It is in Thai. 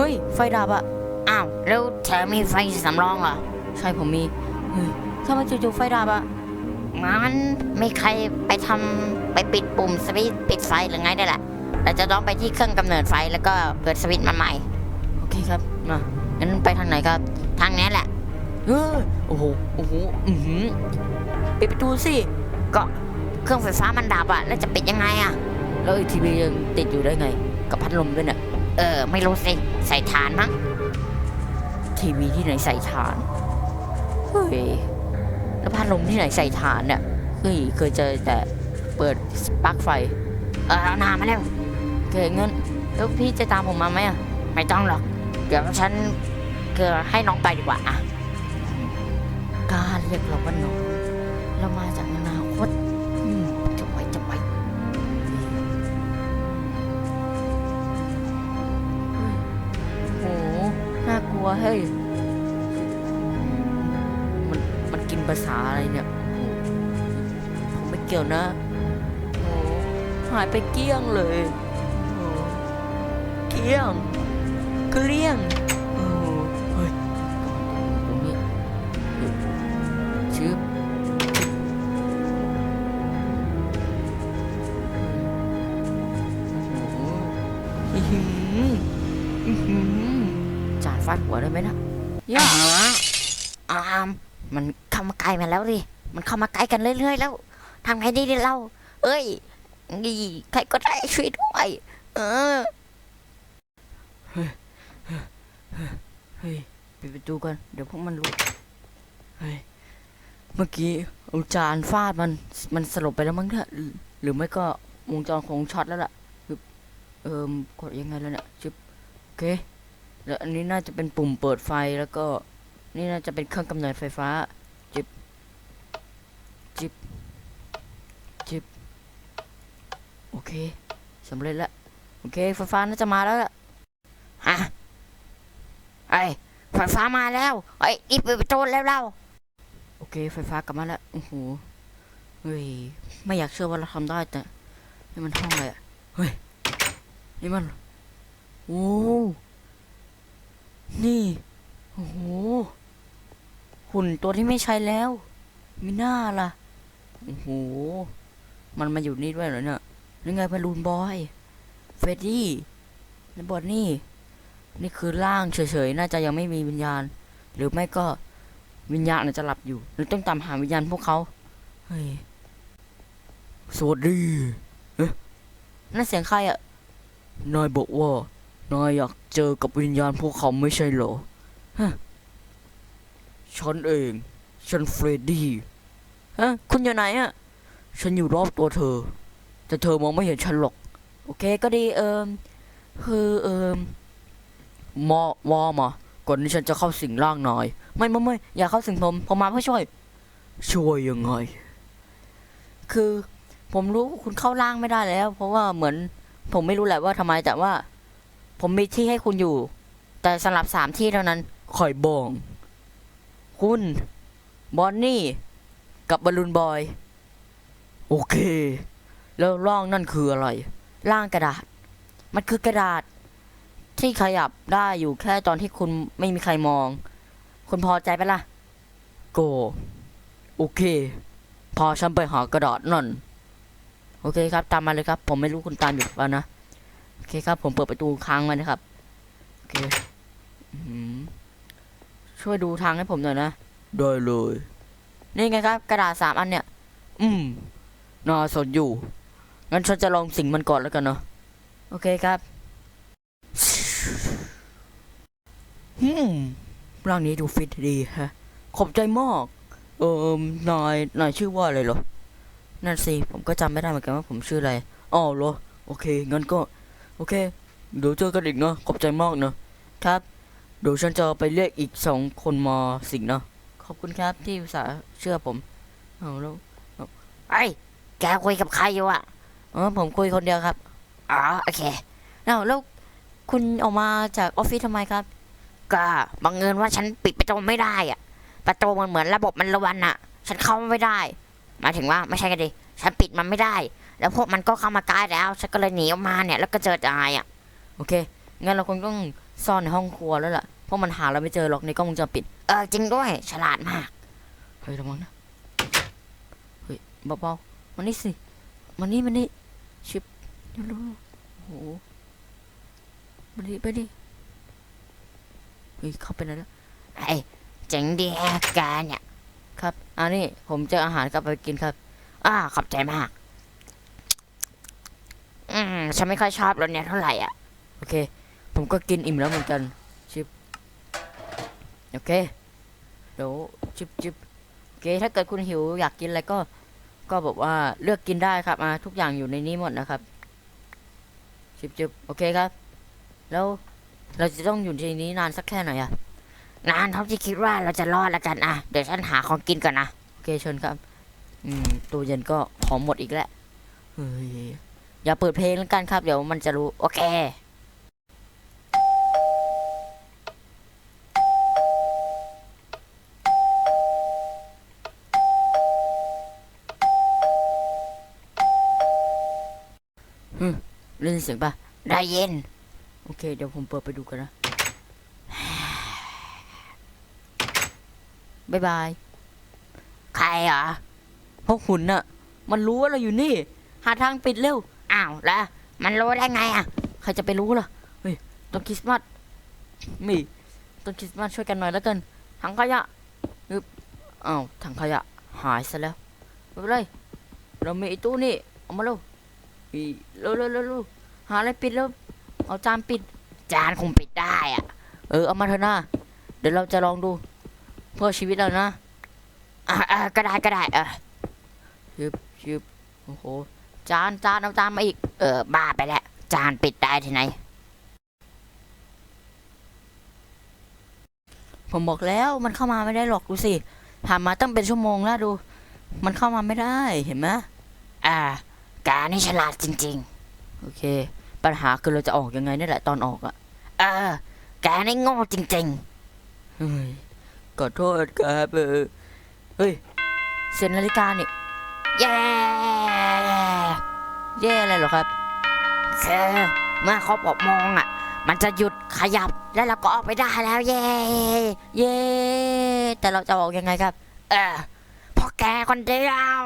ฮ้ย ไฟดับอะอ้าว แล้วเธอมีไฟสำรองเหรอ ใช่ผมมี เฮ้ยทำไมจู่ๆไฟดับอะงั้นมีใครไปทำไปปิดปุ่มสวิตช์ปิดไฟหรือไงได้แหละ เราจะต้องไปที่เครื่องกำเนิดไฟแล้วก็เปิดสวิตช์มันใหม่ โอเคครับ มา งั้นไปทางไหนครับ ทางนี้แหละเออโอ้โห โอ้โห อือหือปิดประตูสิ ก็เครื่องไฟฟ้ามันดับอะแล้วจะปิดยังไงอะแล้วไอ้ทีวียังติดอยู่ได้ไง กับพัดลมด้วยเนี่ย เออ ไม่รู้สิ ใส่ฐานมั้ง ทีวีที่ไหนใส่ถ่าน เฮ้ย แล้วพัดลมที่ไหนใส่ถ่านเนี่ยเฮ้ย เคยเจอแต่เปิดปลั๊กไฟ เออเอาหนามาแล้วโอเคงั้นแล้วพี่จะตามผมมาไหมอะ ไม่ต้องหรอก เดี๋ยวฉันคือให้น้องไปดีกว่าอะกล้าเรียกเราว่าน้อง เรามาจากอนาคต วเฮ้ย มัน มันกินภาษาอะไรเนี่ยผมไม่เกี่ยวนะโอ้หายไปเกี้ยงเลยโอ้เกี้ยง เกลี้ยง จานฟาดหัวได้ไหมนะย่าอามมันเข้ามาใกล้มาแล้วดิมันเข้ามาใกล้กันเรื่อยๆแล้วทำไงดีดิเรา เอ้ยนี่ใครก็ได้ช่วยด้วย เออเฮ้ยปิดประตูกันเดี๋ยวพวกมันรู้เฮ้ยเมื่อกี้เอาจานฟาดมันมันสลบไปแล้วมั้งเนี่ยหรือหรือไม่ก็วงจรคงช็อตแล้วล่ะคือเอิมกดยังไงแล้วเนี่ยจึบโอเค แล้วอันนี้น่าจะเป็นปุ่มเปิดไฟแล้วก็นี่น่าจะเป็นเครื่องกำเนิดไฟฟ้า จิบ จิบ จิบ โอเคสำเร็จแล้วโอเค ไฟฟ้าน่าจะมาแล้วล่ะฮะไอไฟฟ้ามาแล้วไอ้รีบเปิดประตูแล้วเราโอเค ไฟฟ้ากลับมาแล้วโอ้โหเฮ้ยไม่อยากเชื่อว่าเราทำได้แต่นี่มันห้องอะไรอะเฮ้ยนี่มันโอ้ นี่ โอ้โห หุ่นตัวที่ไม่ใช้แล้ว มีหน้าล่ะ โอ้โห มันมาอยู่นี่ด้วยเหรอเนี่ยนี่ไงบอลลูนบอย เฟรดดี้และบอดนี่ นี่คือร่างเฉยๆ น่าจะยังไม่มีวิญญาณ หรือไม่ก็วิญญาณอาจจะหลับอยู่ หรือต้องตามหาวิญญาณพวกเขา เฮ้ย สวัสดี เอ๊ะนั่นเสียงใครอะนายบอกว่า นายอยากเจอกับวิญญาณพวกเขาไม่ใช่เหรอฮะฉันเอง ฉันเฟรดดี้ฮะคุณอยู่ไหนอะฉันอยู่รอบตัวเธอ แต่เธอมองไม่เห็นฉันหรอก โอเคก็ดีเอิมคือเอิมมอวอมาก่อนที่ฉันจะเข้าสิงร่างนายไม่ไม่ไม่อย่าเข้าสิงผมผมมาเพื่อช่วย ช่วยยังไง คือผมรู้คุณเข้าร่างไม่ได้แล้ว เพราะว่าเหมือนผมไม่รู้แหละว่าทำไมแต่ว่า ผมมีที่ให้คุณอยู่ แต่สำหรับสามที่เท่านั้นคอยบอง คุณบอนนี่ กับบอลลูนบอย โอเค แล้วร่างนั่นคืออะไร ร่างกระดาษ มันคือกระดาษ ที่ขยับได้อยู่แค่ตอนที่คุณไม่มีใครมอง คุณพอใจไปะล่ะ โก โอเคพาฉันไปหากระดาษนั่น โอเคครับ ตามมาเลยครับ ผมไม่รู้คุณตามอยู่ป่ะนะ โอเคครับ ผมเปิดประตูค้างไว้นะครับโอเคอื้อหือช่วยดูทางให้ผมหน่อยนะได้เลย นี่ไงครับ กระดาษสามอันเนี่ย อืมน่าสนอยู่ งั้นฉันจะลองสิงมันก่อนแล้วกันเนาะโอเคครับอืมร่างนี้ดูฟิตดีฮะ ขอบใจมาก เออนายนายชื่อว่าอะไรเหรอ นั่นสิ ผมก็จำไม่ได้เหมือนกันว่าผมชื่ออะไร อ๋อเหรอ โอเค งั้นก็ โอเค เดี๋ยวเจอกันอีกเนาะขอบใจมากเนาะครับ เดี๋ยวฉันจะไปเรียกอีกสองคนมาสิงเนาะขอบคุณครับที่อุตส่าห์เชื่อผมเอาแล้วไอ้ยแกคุยกับใครอยู่อะเออผมคุยคนเดียวครับอ๋อโอเคเอาแล้วคุณออกมาจากออฟฟิศทำไมครับ ก็บังเอิญว่าฉันปิดประตูไม่ได้อะประตูมันเหมือนระบบมันระวันอะฉันเข้าไม่ได้หมายถึงว่าไม่ใช่กันดิฉันปิดมันไม่ได้ แล้วพวกมันก็เข้ามาใกล้แล้ว ฉันก็เลยหนีออกมาเนี่ย แล้วก็เจอตายอะ โอเค งั้นเราคงต้องซ่อนในห้องครัวแล้วล่ะ เพราะมันหาเราไม่เจอหรอกในกล้องวงจรปิด เออจริงด้วย ฉลาดมาก เฮ้ยระวังนะ เฮ้ยเบาๆมานี่สิมานี่มานี่ ชิบเร็วๆโอ้โหมาดิไปดิ เฮ้ยเข้าไปไหนแล้วไอ้เจ๋งดีแกเนี่ย ครับ อันนี้ผมเจออาหารกลับไปกินครับอ้าขอบใจมาก อืมฉันไม่ค่อยชอบรสเนี่ยเท่าไหร่อะ โอเค ผมก็กินอิ่มแล้วเหมือนกัน ชิบ โอเค เดี๋ยวชิบชิบโอเค ถ้าเกิดคุณหิวอยากกินอะไรก็ ก็บอกว่าเลือกกินได้ครับอ่าทุกอย่างอยู่ในนี้หมดนะครับ ชิบชิบโอเคครับ แล้วเราจะต้องอยู่ในนี้นานสักแค่ไหนอะนานเท่าที่คิดว่าเราจะรอดแล้วกันอะเดี๋ยวฉันหาของกินก่อนนะ โอเคเชิญครับ อืมตู้เย็นก็ของหมดอีกแล้วเฮ้ย อย่าเปิดเพลงแล้วกันครับ เดี๋ยวมันจะรู้ โอเคได้ยินเสียงปะได้ยิน โอเค เดี๋ยวผมเปิดไปดูกันนะบ๊ายบาย ใครเหรอพวกหุ่นน่ะ มันรู้ว่าเราอยู่นี่ หาทางปิดเร็ว อ้าวแล้วมันรู้ได้ไงอะใครจะไปรู้ล่ะเฮ้ยต้นคริสต์มาสมีต้นคริสต์มาสช่วยกันหน่อยแล้วกันถังขยะอึบอ้าวถังขยะหายซะแล้วไม่เป็นไรเรามีไอ้ตู้นี่เอามาเร็วอีเร็วเร็วเร็วหาอะไรปิดแล้วเอาจานปิด จานคงปิดได้อะ เออเอามาเถอะนะเดี๋ยวเราจะลองดูเพื่อชีวิตเรานะอ่าก็ได้ก็ได้เออชิบชิบโอ้โห จานจานเอาจานมาอีก เออ บ้าไปแล้ว จานปิดได้ที่ไหน ผมบอกแล้วมันเข้ามาไม่ได้หรอกดูสิ ผ่านมาตั้งเป็นชั่วโมงแล้วดู มันเข้ามาไม่ได้เห็นไหมอ่าแกนี่ฉลาดจริง ๆ โอเค ปัญหาคือเราจะออกยังไงนี่แหละตอนออกอะเออแกนี่โง่จริงเฮ้ยขอโทษครับเออเฮ้ย เสียนาฬิกาเนี่ๆ แย่แย่อะไรเหรอครับคือเมื่อครบหกโมงอะ มันจะหยุดขยับแล้วเราก็ออกไปได้แล้ว เย่เย่แต่เราจะออกยังไงครับ เออพอแกคนเดียว